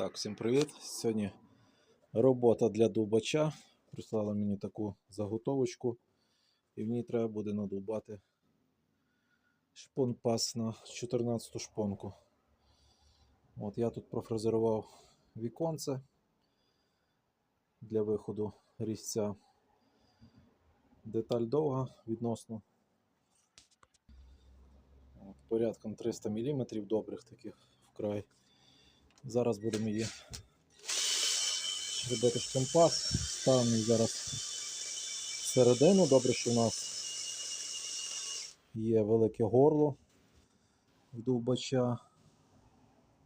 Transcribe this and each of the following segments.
Так, всім привіт. Сьогодні робота для дубача. Прислали мені таку заготовочку, і в ній треба буде надубати шпон-пас на 14 шпонку. От я тут профрезерував віконце для виходу різця. Деталь довга відносно. От, порядком 300 мм добрих таких вкрай. Зараз будемо її робити шпонпас. Ставимо її зараз всередину. Добре, що в нас є велике горло в довбача.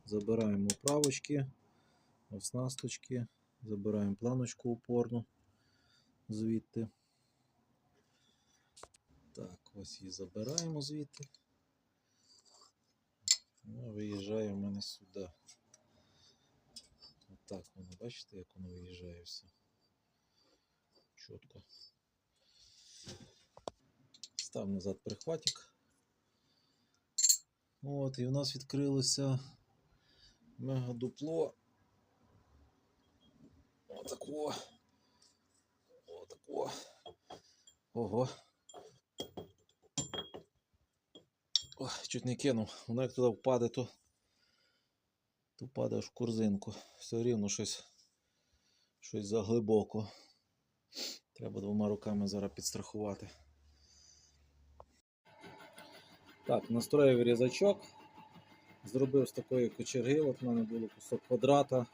Забираємо правочки, оснасточки, забираємо планочку опорну звідти. Так, ось її забираємо звідти. Ну, виїжджає в мене сюди. Отак воно, бачите, як воно виїжджає все. Чітко. Став назад прихватик. От, і в нас відкрилося мегадупло. Отако. Отако. Ого. Ой, чуть не кинув. Воно як туди впаде, то, то аж в корзинку. Все рівно щось, щось заглибоко. Треба двома руками зараз підстрахувати. Так, настроїв різачок. Зробив з такої кочерги. От в мене було кусок квадрата.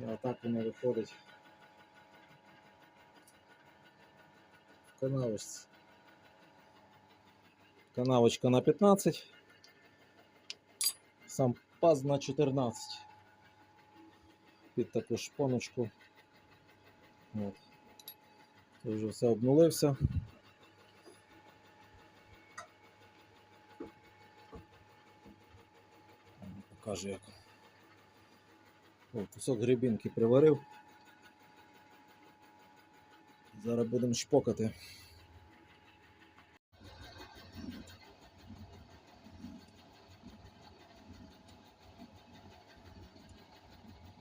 І отак воно виходить. В канавочці. Канавочка на 15. Сам паз на 14. Під таку шпоночку. От. Тут вже все обнулився. Покажу як. О, кусок грибінки приварив. Зараз будемо шпокати.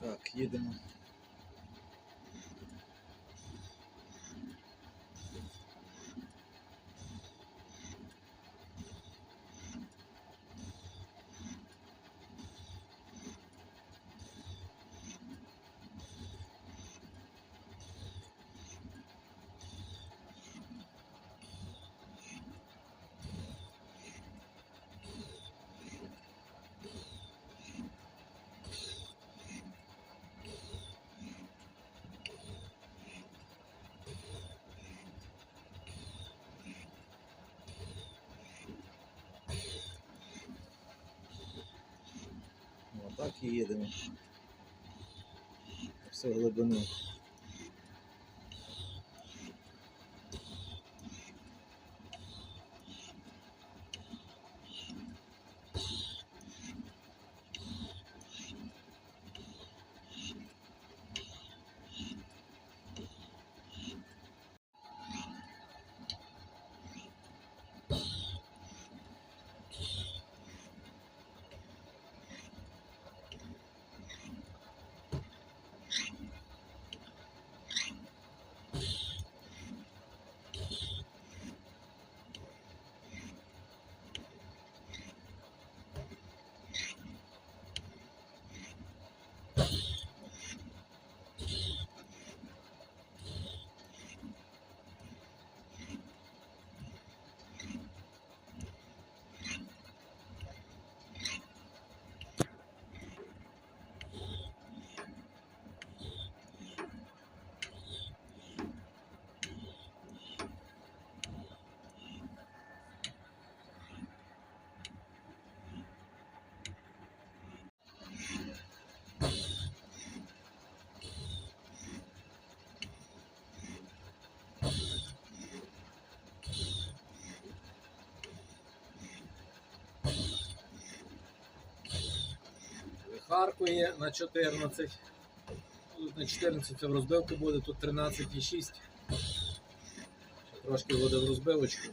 Так, їдемо. Отак і їдемо. Все глибину. Харкує на 14. Тут на 14 це в розбивку буде, тут 13,6. Ще Трошки буде в розбивочку.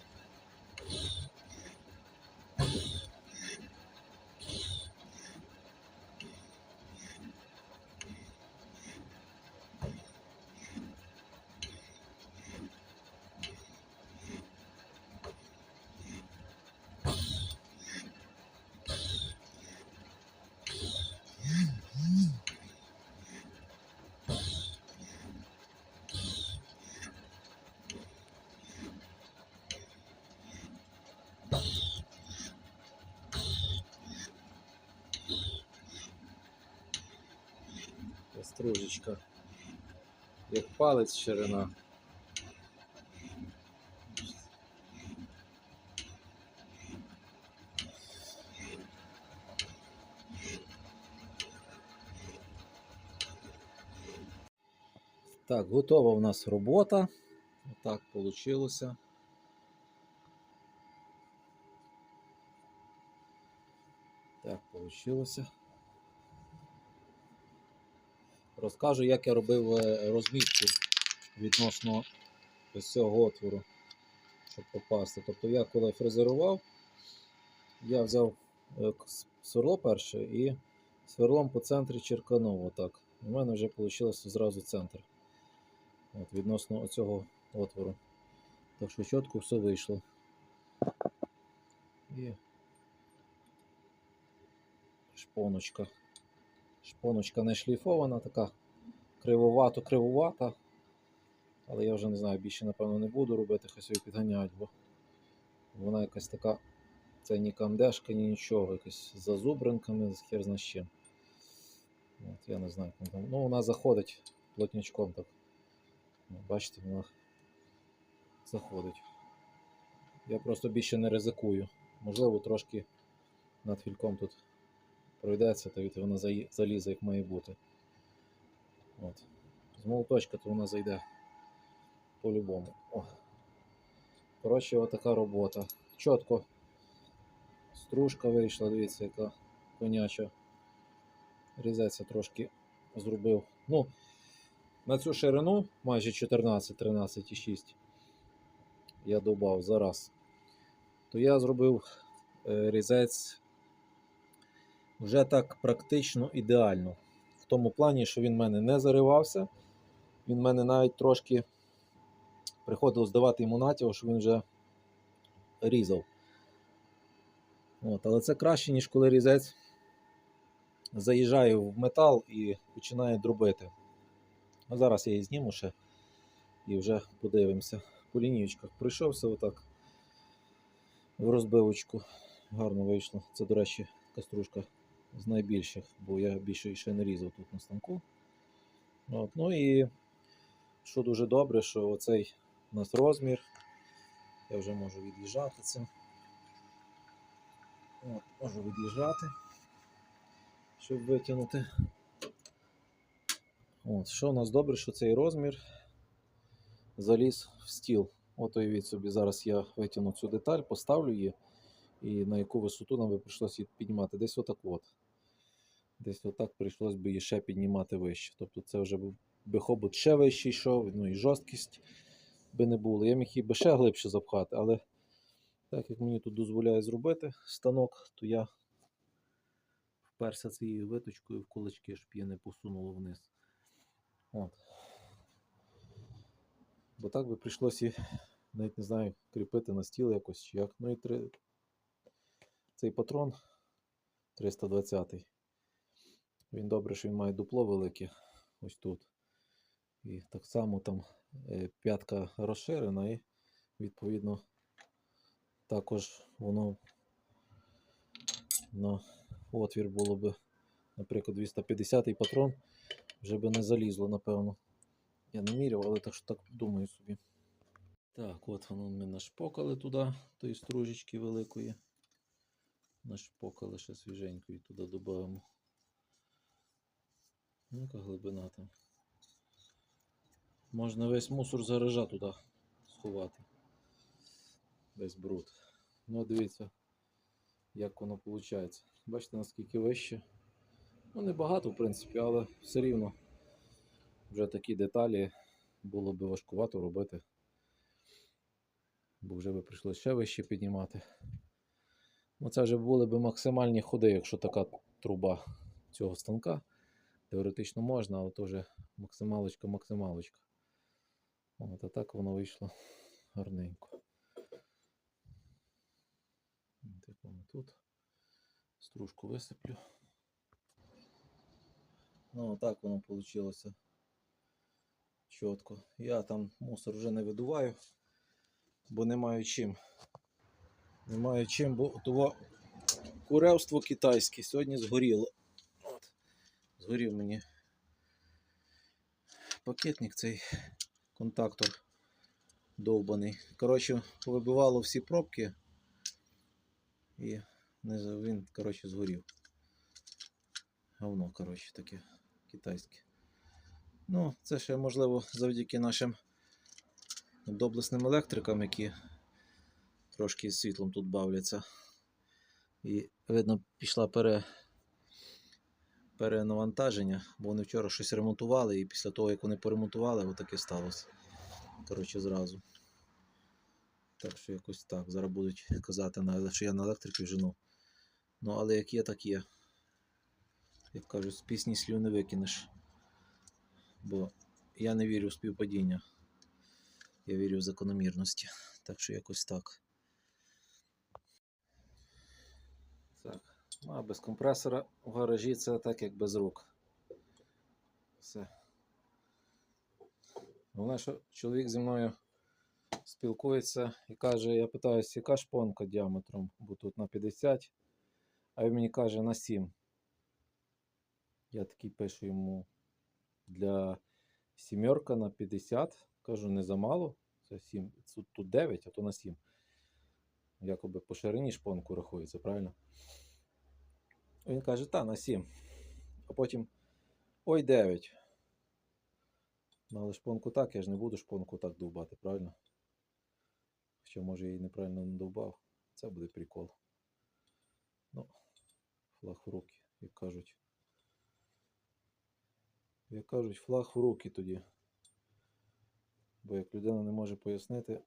Стружечка. Як палець ширина. Так, готова у нас робота. Так вийшло. Так вийшло. Розкажу, як я робив е, розмітку відносно ось цього отвору, щоб попасти. Тобто я коли фрезерував, я взяв е, сверло перше і сверлом по центрі черканув отак. У мене вже вийшло зразу центр. От, відносно цього отвору. Так що чітко все вийшло. І шпоночка. Шпоночка не шліфована, така кривовато-кривувата. Але я вже не знаю, більше, напевно, не буду робити, хай собі підганяють, бо вона якась така. Це ні камдешка, ні нічого, якась з зазубринками, з хер зна з чим. От, я не знаю, там. Ну, вона заходить плотнячком так. Бачите, вона заходить. Я просто більше не ризикую. Можливо, трошки над фільком тут пройдеться, то від вона залізе, як має бути. От. З молоточка то вона зайде по-любому. Коротше, отака робота. Чітко. Стружка вийшла, дивіться, яка коняча. Різеться трошки зробив. Ну, на цю ширину майже 14, 13,6 я додав зараз. То я зробив е, різець вже так практично ідеально. Тому плані, що він в мене не заривався. Він в мене навіть трошки приходилось давати йому натягу, що він вже різав. От, але це краще, ніж коли різець заїжджає в метал і починає дробити. А зараз я її зніму ще і вже подивимося. По лінієчках пройшовся отак в розбивочку. Гарно вийшло. Це, до речі, каструшка з найбільших, бо я більше ще не різав тут на станку. От. Ну і що дуже добре, що оцей у нас розмір. Я вже можу від'їжджати це. От, можу від'їжджати, щоб витягнути. От, що у нас добре, що цей розмір заліз в стіл. От уявіть собі, зараз я витягну цю деталь, поставлю її, і на яку висоту нам би прийшлося піднімати. Десь отак от. Десь отак прийшлось би її ще піднімати вище. Тобто це вже би хобот ще вище йшов, ну і жорсткість би не було. Я міг її би ще глибше запхати, але так як мені тут дозволяє зробити станок, то я вперся цією виточкою в кулачки, щоб її не посунуло вниз. От. Бо так би прийшлося навіть не знаю, кріпити на стіл якось чи як. Ну і три... цей патрон 320 Він добре, що він має дупло велике ось тут. І так само там е, п'ятка розширена і відповідно також воно на отвір було би, наприклад, 250 патрон вже би не залізло, напевно. Я не міряв, але так що так думаю собі. Так, от воно ми нашпокали туди, тої стружечки великої. Нашпокали ще свіженької, туди додаємо. Ну-ка глибина там. Можна весь мусор з гаража туди сховати. Весь бруд. Ну, дивіться, як воно виходить. Бачите, наскільки вище. Ну, не багато, в принципі, але все рівно вже такі деталі було б важкувато робити. Бо вже би прийшлося ще вище піднімати. Ну, це вже були б максимальні ходи, якщо така труба цього станка. Теоретично можна, але то вже максималочка-максималочка. От, а так воно вийшло гарненько. Тут. Стружку висиплю. Ну, так воно вийшло. Чітко. Я там мусор вже не видуваю, бо не маю чим. Не маю чим, бо того куревство китайське сьогодні згоріло. От. Згорів мені пакетник, цей контактор довбаний. Коротше, повибивало всі пробки і він, коротше, згорів. Говно, коротше, таке китайське. Ну, це ще можливо завдяки нашим доблесним електрикам, які трошки з світлом тут бавляться. І видно, пішла пере... перенавантаження, бо вони вчора щось ремонтували, і після того, як вони поремонтували, отаке сталося. Коротше, зразу. Так що якось так. Зараз будуть казати, що я на електрики жену. Ну, але як є, так є. Як кажуть, з пісні слів не викинеш. Бо я не вірю в співпадіння. Я вірю в закономірності. Так що якось так. Так. Ну, а без компресора в гаражі це так, як без рук. Все. Головне, що чоловік зі мною спілкується і каже, я питаюся, яка шпонка діаметром, бо тут на 50, а він мені каже на 7. Я такий пишу йому для сімерка на 50. Кажу, не замало. Це 7. Тут, тут 9, а то на 7. Якоби по ширині шпонку рахується, правильно? Він каже, та, на 7. А потім ой, 9. Ну, але шпонку так, я ж не буду шпонку так довбати, правильно? Що може я її неправильно надовбав. Це буде прикол. Ну, флаг в руки, як кажуть. Як кажуть, флаг в руки тоді. Бо як людина не може пояснити,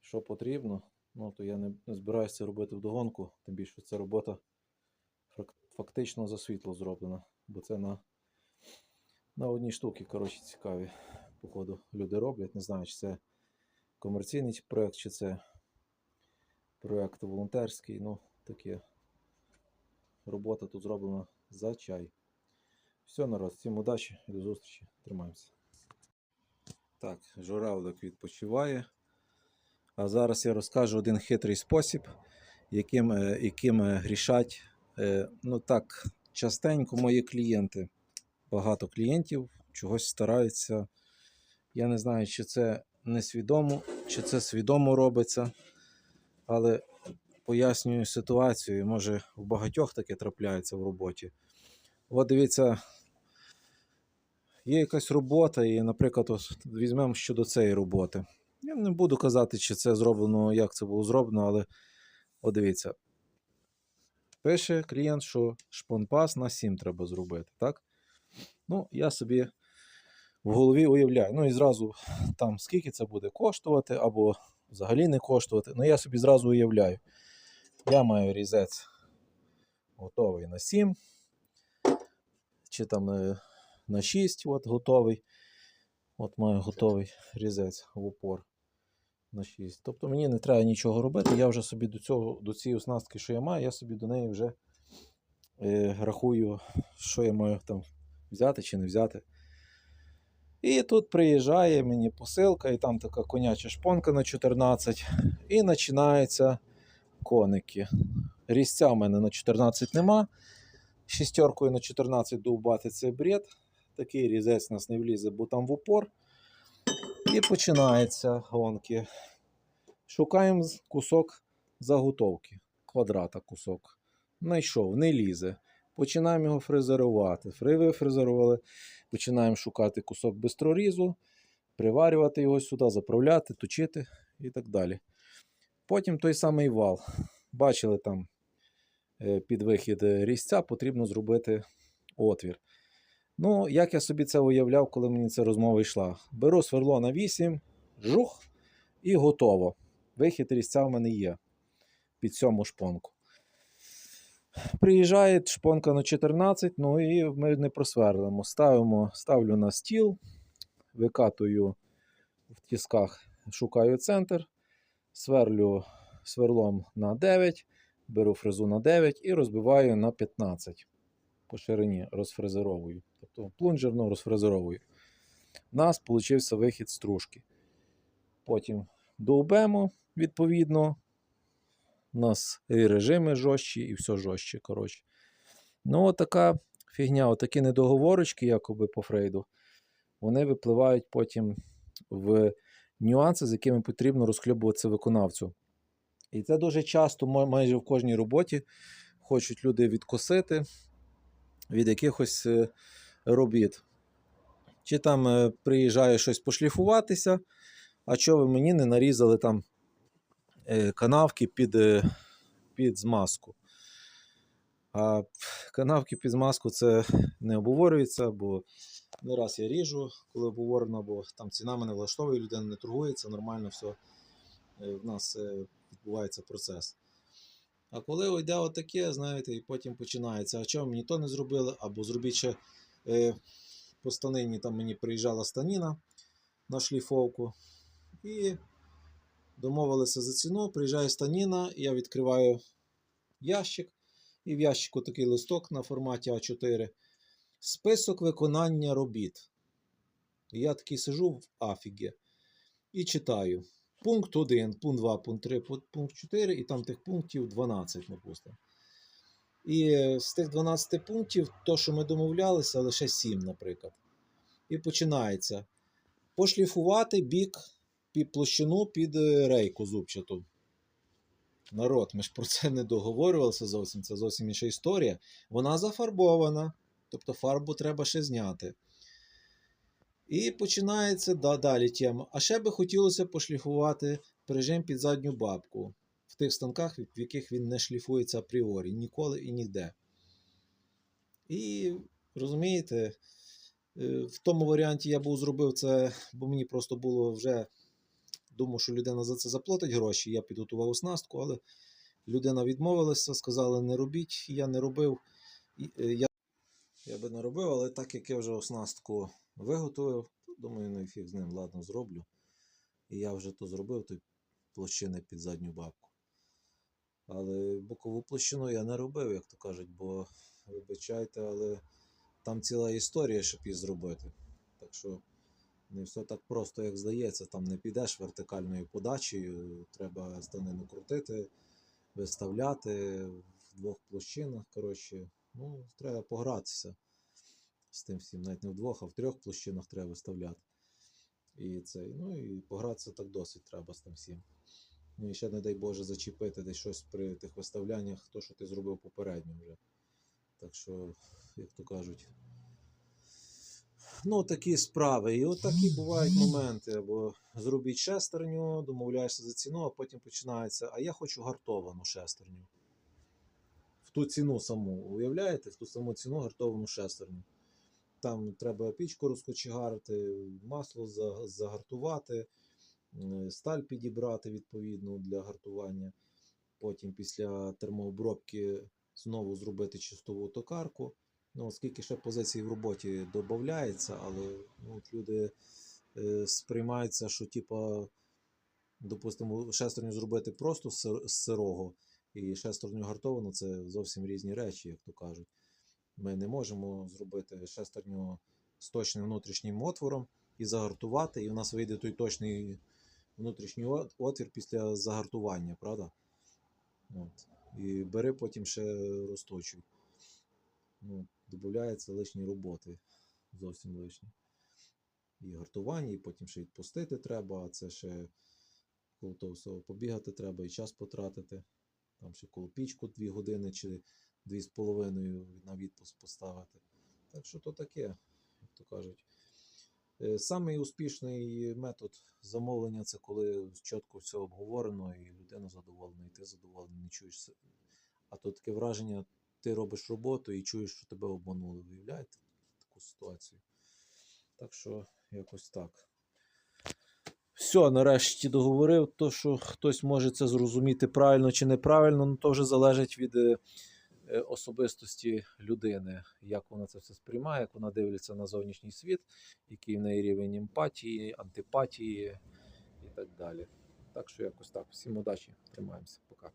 що потрібно, ну то я не, збираюся це робити вдогонку, тим більше ця робота фактично за світло зроблена, бо це на, на одній штуці, коротше, цікаві. Походу, люди роблять. Не знаю, чи це комерційний проєкт, чи це проєкт волонтерський. Ну, таке. Робота тут зроблена за чай. Все, народ, всім удачі і до зустрічі. Тримаємося. Так, журавлик відпочиває. А зараз я розкажу один хитрий спосіб, яким, е, яким е, грішать е, ну так, частенько мої клієнти. Багато клієнтів чогось стараються. Я не знаю, чи це несвідомо, чи це свідомо робиться, але пояснюю ситуацію. Може, в багатьох таке трапляється в роботі. От дивіться, є якась робота, і, наприклад, ось візьмемо щодо цієї роботи. Я не буду казати, чи це зроблено, як це було зроблено, але от дивіться. Пише клієнт, що шпонпас на 7 треба зробити, так? Ну, я собі в голові уявляю. Ну і зразу там скільки це буде коштувати, або взагалі не коштувати. Ну, я собі зразу уявляю. Я маю різець готовий на 7, чи там е, на 6, от готовий. От маю готовий різець в упор на 6. Тобто мені не треба нічого робити. Я вже собі до цього, до цієї оснастки, що я маю, я собі до неї вже е, рахую, що я маю там взяти чи не взяти. І тут приїжджає мені посилка, і там така коняча шпонка на 14. І починаються коники. Різця в мене на 14 нема. Шістеркою на 14 довбати це бред. Такий різець нас не влізе, бо там в упор. І починаються гонки. Шукаємо кусок заготовки. Квадрата кусок. Знайшов, не лізе. Починаємо його фрезерувати. Фри вифрезерували. Починаємо шукати кусок бистрорізу, приварювати його сюди, заправляти, точити і так далі. Потім той самий вал. Бачили там е, під вихід різця, потрібно зробити отвір. Ну, як я собі це уявляв, коли мені ця розмова йшла. Беру сверло на 8, жух і готово. Вихід різця в мене є під сьому шпонку. Приїжджає шпонка на 14, ну і ми не просверлимо. Ставимо, ставлю на стіл, викатую в тісках, шукаю центр, сверлю сверлом на 9, беру фрезу на 9 і розбиваю на 15 по ширині розфрезеровую. Тобто плунжерно розфрезеровую. У нас вийшов вихід стружки. Потім довбемо, відповідно. У нас і режими жорстчі, і все жорстче. Коротше. Ну, от така фігня, отакі недоговорочки, якоби по Фрейду, вони випливають потім в нюанси, з якими потрібно розхльобуватися виконавцю. І це дуже часто, майже в кожній роботі, хочуть люди відкосити від якихось е, робіт. Чи там е, приїжджає щось пошліфуватися, а чого ви мені не нарізали там е, канавки під, е, під змазку. А канавки під змазку це не обговорюється, бо не раз я ріжу, коли обговорено, бо там ціна мене влаштовує, людина не торгується, нормально все. В нас відбувається процес. А коли йде отаке, знаєте, і потім починається, а чого мені то не зробили, або зробіть ще по станині, там мені приїжджала станіна на шліфовку. І домовилися за ціну, приїжджає станіна, я відкриваю ящик, і в ящику такий листок на форматі А4. Список виконання робіт. Я такий сижу в афігі і читаю. Пункт 1, пункт 2, пункт 3, пункт 4, і там тих пунктів 12, допустимо. І з тих 12 пунктів, то, що ми домовлялися, лише 7, наприклад. І починається пошліфувати бік під площину під е, рейку зубчату. Народ, ми ж про це не договорювалися зовсім. Це зовсім інша історія. Вона зафарбована, тобто фарбу треба ще зняти. І починається да, далі тема. А ще би хотілося пошліфувати прижим під задню бабку тих станках, в яких він не шліфується апріорі, ніколи і ніде. І розумієте, е, в тому варіанті я був зробив це, бо мені просто було вже думав, що людина за це заплатить гроші. Я підготував оснастку, але людина відмовилася, сказала, не робіть. Я не робив. Е, Я, я би не робив, але так як я вже оснастку виготовив, то думаю, ну і фіг з ним, ладно, зроблю. І я вже то зробив, то площини під задню бабку. Але бокову площину я не робив, як то кажуть, бо вибачайте, але там ціла історія, щоб її зробити. Так що не все так просто, як здається. Там не підеш вертикальною подачею, треба станину крутити, виставляти в двох площинах. Коротше, ну, треба погратися з тим всім. Навіть не в двох, а в трьох площинах треба виставляти. І цей, ну і погратися так досить треба з тим всім. Ну і ще, не дай Боже, зачепити десь щось при тих виставляннях, то, що ти зробив попередньо вже. Так що, як то кажуть, ну такі справи. І от такі бувають моменти. Або зробіть шестерню, домовляєшся за ціну, а потім починається. А я хочу гартовану шестерню. В ту ціну саму. Уявляєте, в ту саму ціну гартовану шестерню. Там треба пічку розкочегарити, масло загартувати, сталь підібрати відповідно для гартування. Потім після термообробки знову зробити чистову токарку. Ну, оскільки ще позицій в роботі додається, але ну, люди е, сприймаються, що типа, допустимо, шестерню зробити просто з сирого і шестерню гартовану це зовсім різні речі, як то кажуть. Ми не можемо зробити шестерню з точним внутрішнім отвором і загартувати, і в нас вийде той точний внутрішній отвір після загартування, правда? От. І бери потім ще розточуй. Ну, додається лишні роботи. Зовсім лишні. І гартування, і потім ще відпустити треба, а це ще коло того всього побігати треба і час потратити. Там ще коло пічку 2 години чи 2,5 на відпуск поставити. Так що то таке, як то кажуть. Е, Самий успішний метод замовлення це коли чітко все обговорено, і людина задоволена, і ти задоволений, не чуєш. А то таке враження, ти робиш роботу і чуєш, що тебе обманули. Виявляєте таку ситуацію? Так що якось так. Все, нарешті договорив. То, що хтось може це зрозуміти правильно чи неправильно, ну то вже залежить від е, особистості людини, як вона це все сприймає, як вона дивиться на зовнішній світ, який в неї рівень емпатії, антипатії і так далі. Так що якось так. Всім удачі, тримаємося. Пока.